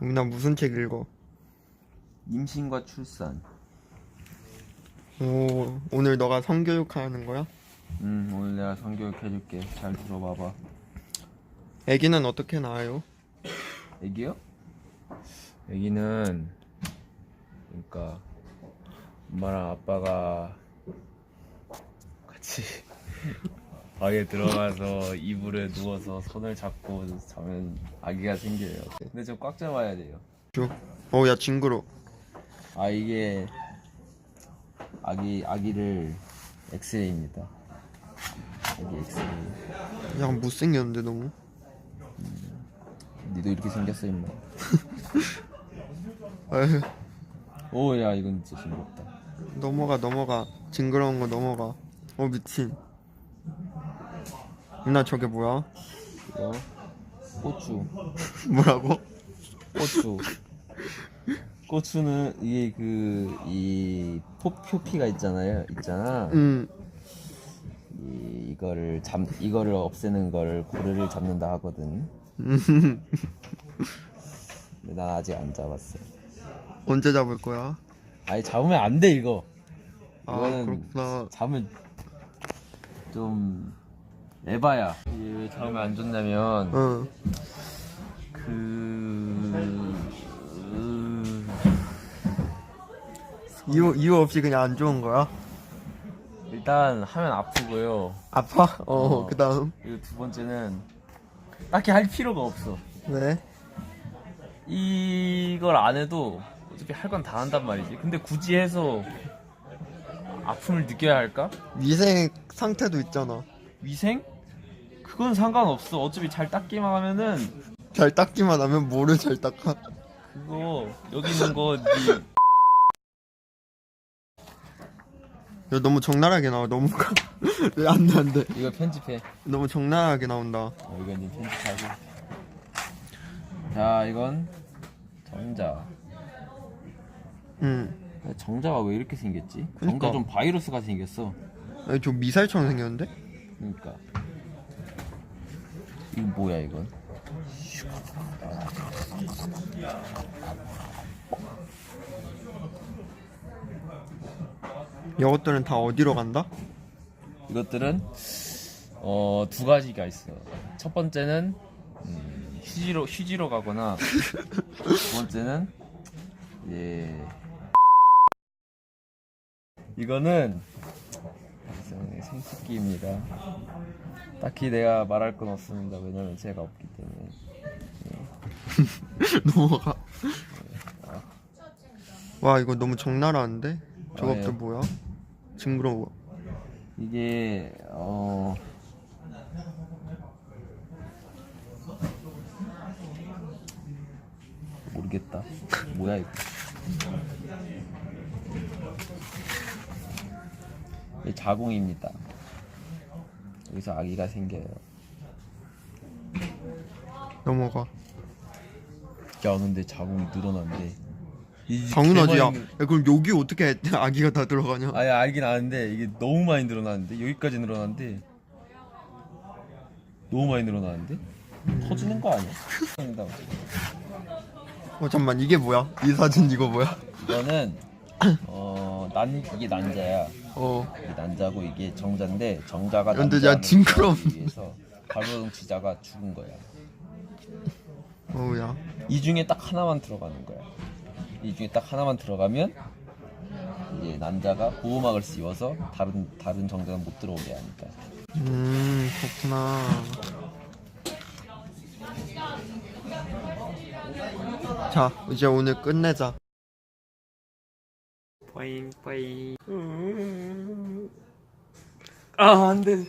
나 무슨 책 읽어? 임신과 출산. 오, 오늘 너가 성교육 하는 거야? 음 오늘 내가 성교육 해줄게. 잘 들어봐봐. 아기는 어떻게 낳아요? 애기요? 애기는 그러니까 엄마랑 아빠가 같이 방에 들어가서 이불에 누워서 손을 잡고 자면 아기가 생겨요. 근데 좀 꽉 잡아야 돼요. 줘. 어, 야 징그러. 아 이게 아기 아기를 엑스레이입니다. 아기 엑스레이. 야 못생겼는데 너무. 니도 이렇게 생겼어 임마. 에휴, 오야 이건 진짜 징그럽다. 넘어가 넘어가. 징그러운 거 넘어가. 어 미친. 나 저게 뭐야? 이거 고추. 뭐라고? 고추. 고추는 이게 그 이 표피가 있잖아요. 있잖아. 응. 이, 이거를 잡 이거를 없애는 걸 고래를 잡는다 하거든. 음. 근데 난 아직 안 잡았어. 언제 잡을 거야? 아니 잡으면 안 돼 이거. 아 이거는 그렇구나. 잡으면 좀 에바야. 이게 왜 잡으면 안 좋냐면 어. 그 이유 이유 없이 그냥 안 좋은 거야? 일단 하면 아프고요. 아파? 어. 어. 그다음 그리고 두 번째는 딱히 할 필요가 없어. 왜? 이걸 안 해도 어차피 할 건 다 한단 말이지. 근데 굳이 해서 아픔을 느껴야 할까? 위생 상태도 있잖아. 위생? 그건 상관없어. 어차피 잘 닦기만 하면은 잘 닦기만 하면 뭐를 잘 닦아? 그거 여기 있는 거 네, 야 너무 적나라하게 나와. 너무 왜 안돼 안돼. 이거 편집해. 너무 적나라하게 나온다. 어, 이건 네 편집하고. 자, 이건 정자. 응. 정자가 왜 이렇게 생겼지? 그니까. 정자 좀 바이러스가 생겼어. 아니 저 미사일처럼 생겼는데? 그러니까. 이거 뭐야 이건? 이것들은 다 어디로 간다? 이것들은 어, 두 가지가 있어. 첫 번째는 음, 휴지로 휴지로 가거나 두 번째는 예 이거는 일종의 생식기입니다. 딱히 내가 말할 건 없습니다. 왜냐면 제가 없기 때문에. 넘어가. 와 이거 너무 적나라한데? 저것들 아, 예. 뭐야? 징그러워. 이게 어 모르겠다. 뭐야 이거? 자궁입니다. 여기서 아기가 생겨요. 넘어가. 야 근데 자궁이 늘어난대. 이 당연하지 야. 야 그럼 여기 어떻게 아기가 다 들어가냐? 아니 알긴 아는데 이게 너무 많이 늘어나는데 여기까지 늘어나는데 너무 많이 늘어나는데 터지는 거 아니야? 아니다. 어 잠만 이게 뭐야? 이 사진 이거 뭐야? 이거는 어 난 이게 난자야. 어. 난자고 이게 정자인데 정자가 근데 야, 난자를 징그러워. 구하기 위해서 발버둥치자가 죽은 거야. 어우야. 이 중에 딱 하나만 들어가는 거야. 이 중에 딱 하나만 들어가면 이제 난자가 보호막을 씌워서 다른 다른 정자는 못 들어오게 하니까. 음 그렇구나. 자 이제 오늘 끝내자. 빠잉 빠잉. 아 안돼.